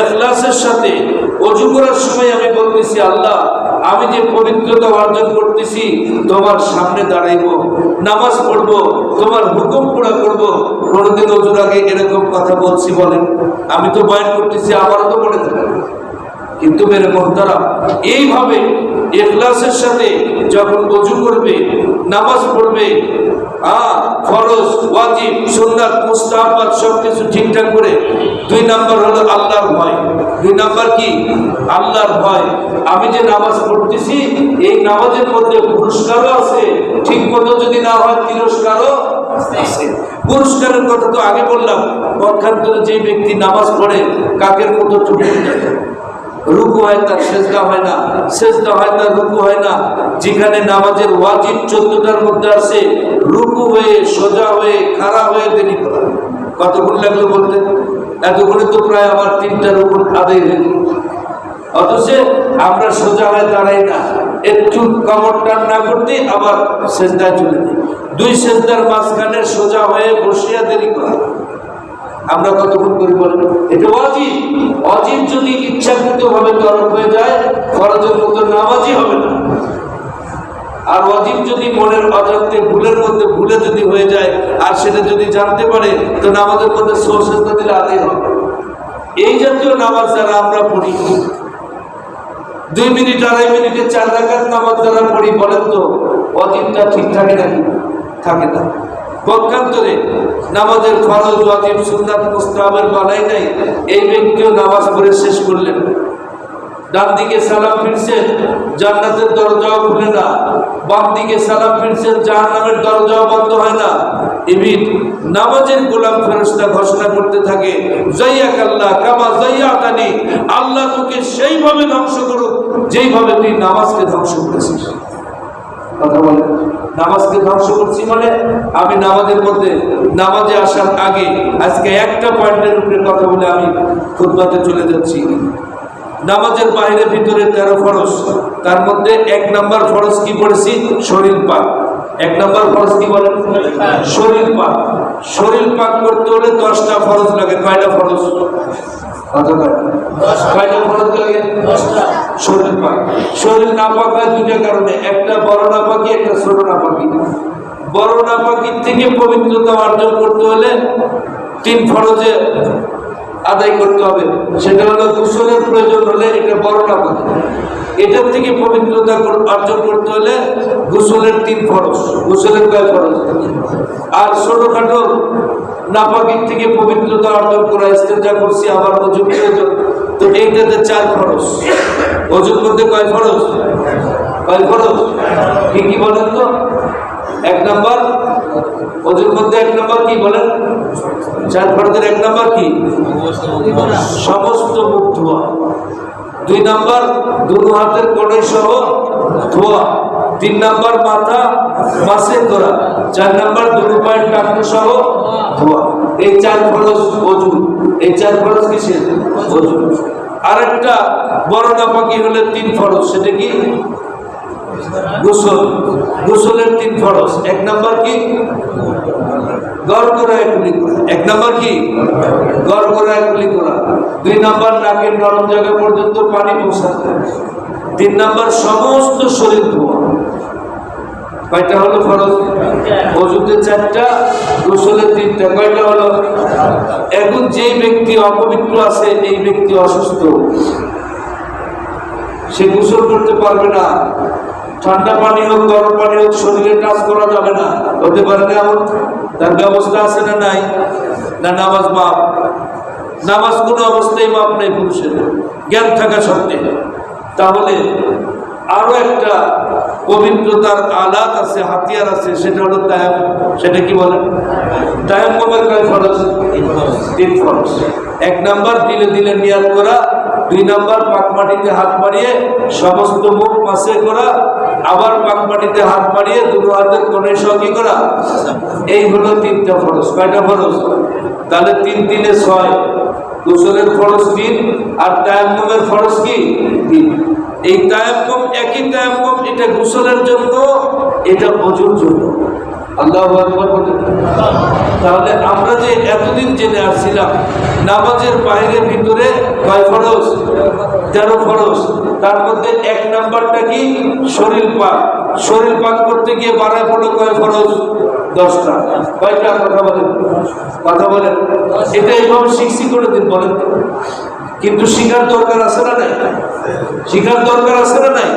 এখলাসের সাথে অজু করার সময় আমি বলতেছি, আল্লাহ, আমি যে পবিত্রতা অর্জন করতেছি, তোমার সামনে দাঁড়াইব, নামাজ পড়ব, তোমার হুকুম পুরা করব, কোনোদিন অজুর আগে এরকম কথা বলছি বলেন। আমি তো বয়ান করতেছি, আবারও তো মনে থাকে কিন্তু মেরে মহতারা এইভাবে এখলাসের সাথে যখন অজু করবে, নামাজ পড়বে ঠিকঠাক করে, দুই নাম্বার আল্লাহর দুই নাম্বার কি? আল্লাহর আমি যে নামাজ পড়তেছি, এই নামাজের মধ্যে পুরস্কারও আছে, ঠিক মতো যদি না হয় তিরস্কারও আছে। পুরস্কারের কথা তো আগে বললাম, পক্ষান্তরে যে ব্যক্তি নামাজ পড়ে, কাকের মতো চুপ রুকু হয় তার সেজদা হয় না, সেজদা হয় তার রুকু হয় না। যেখানে নামাজের ওয়াজিব চোদ্দটার মধ্যে আছে, রুকু হয়ে, সোজা হয়ে, খাড়া হয়ে দেরি কতক্ষণ লাগল বলতে? এতক্ষণে তো প্রায় আমার তিনটার উপর আদায় হয়ে অথচ আমরা সোজা হয়ে দাঁড়াই না, একটু কমর টান না করতে আবার সেজদায় চলে যাই। দুই সেজদার মাঝখানে সোজা হয়ে বসিয়া দেরি করা। আমরা কতক্ষণ করি বলেন? এটা অজিব। অজিব যদি ইচ্ছাকৃত ভাবে তরফ হয়ে যায়, ফরজের মতো নামাজই হবে না। আর অজিব যদি মনের অজান্তে ভুলের মধ্যে ভুলে যদি হয়ে যায়, আর সেটা যদি জানতে পারে তো নামাজের মধ্যে সোর্সেসটা দিলে আদায় হবে। এই জাতীয় নামাজ যারা আমরা পড়ি, দুই মিনিট, আড়াই মিনিটে চার রাখার নামাজ যারা পড়ি, বলেন তো, অজিবটা ঠিক থাকে নাকি? থাকে না। পক্ষান্তরে নামাজের ফরজ, ওয়াজিব, সুন্নাত, মুস্তাহাবের বানাই নাই। এই ব্যক্তিও নামাজ পড়ে শেষ করলেন। ডান দিকে সালাম ফিরছেন, জান্নাতের দরজাও খুলে না। বাম দিকে সালাম ফিরছেন, জাহান্নামের দরজাও বন্ধ হয় না। এবিট নামাজের গোলাম ফেরস্তা ঘোষণা করতে থাকে জাইয়াক আল্লাহ কামা জাইয়াতানি আল্লাহ তোকে সেইভাবে ধ্বংস করুক, যেইভাবে তুই নামাজকে ধ্বংস করেছিস। কথা বলে নামাজকে ধ্বংস করছি মানে আমি নামাজের মধ্যে, নামাজে আসার আগে আজকে একটা পয়েন্টের উপরে কথা বলে আমি খুদবাতে চলে যাচ্ছি। নামাজের বাইরে ভিতরে তেরো ফরজ, তার মধ্যে এক নাম্বার ফরজ কি পড়েছি? শরীর পাক। এক নাম্বার ফরজ কি বলেন? শরীর পাক। শরীর পাক করতে হলে দশটা ফরজ লাগে, কয়টা ফরজ? শরীর পাক। শরীর না পাক হয় দুইটা কারণে। একটা বড় না পাখি একটা ছোট না পাকি। বড় না পাকির থেকে পবিত্রতা অর্জন করতে হলে তিন ফরজে আদায় করতে হবে। সেটা হলো দূষণের প্রয়োজন হলে এটা বড় না পাকি। এটার থেকে পবিত্রতা অর্জন করতে হলে গোসলের তিন ফরজ, গোসলের কয় ফরজ? আর ছোটখাটো নাপাকির থেকে পবিত্রতা অর্জন করা ইস্তেজা করছি, আবার অজু তো এইটাতে চার খরচ অজুর মধ্যে কয় খরচ কয় খরচ কি কি বলেন তো? এক নাম্বার, অজুর মধ্যে এক নাম্বার কি বলেন? চার খরচের এক নাম্বার কি? সমস্ত মুখ ধোয়া। দুই নাম্বার দুটো হাতের কড়াই সহ ধোয়া। তিন নাম্বার মাথা মাসে ধরা চার নাম্বার দুটো পায়ের টাকনো সহ ধোয়া। এই চার খরচ অজু এই চার খরচ কিসের? অজু আরেকটা বড় নাপাকি হলে তিন ফরজ। সেটা কি? গোসল। গোসলের তিন ফরজ। এক নাম্বার কি? গড় করা। এক নাম্বার কি? গড় করা করা। দুই নাম্বার নাকের নরম জায়গা পর্যন্ত পানি পৌঁছাতে তিন নাম্বার, সমস্ত শরীর ধোয়া। কয়টা হলো ফরজ? অজুতে চারটা গোসলের তিনটা। কয়টা হলো? এখন যেই ব্যক্তি অপবিত্র আছে, এই ব্যক্তি অসুস্থ। সে গোসল করতে পারবে না। ঠান্ডা পানি হোক, গরম পানি হোক, শরীরে টাচ করা যাবে না। হতে পারে না তার ব্যবস্থা আছে না নাই? না, নামাজ মাপ নামাজ কোনো অবস্থায় মাপ নেই পুরুষের। জ্ঞান থাকা সত্ত্বে। তাহলে আরও একটা পবিত্রতার আলাত আছে, হাতিয়ার আছে, সেটা হলো তায়াম সেটা কি বলে? তায়াম কমের কয় ফরজ? তিন ফরজ। এক নাম্বার, দিলে দিলে নিয়াত করা। দুই নাম্বার, পাক মাটিতে হাত মারিয়ে সমস্ত মুখ মাসে করা। আবার পাক মাটিতে হাত মারিয়ে দুটো হাতের কোণে সঙ্গী করা। এই হলো তিনটা ফরজ। কয়টা ফরজ? তাহলে তিন, তিনে ছয়। গোসলের ফরজ তিন আর তায়াম্মুমের ফরজ কি? এই তায়াম্মুম, একই তায়াম্মুম, এটা গোসলের জন্য, এটা অজুর জন্য। আল্লাহ তাহলে আমরা যে এতদিন জেনে আসছিলাম, নামাজের বাইরে ভিতরে কয় ফরজ তেরো ফরজ তার মধ্যে এক নাম্বারটা কি? শরীর পাক। শরীর পাক করতে গিয়ে বাড়ায় পড়ল কয় ফরজ দশটা। কয়টা কথা বলেন? কথা বলেন। এটা এইভাবে শিখছি করে দিন বলেন কিন্তু শিখার দরকার আছে না নাই? শিখার দরকার আছে না নাই?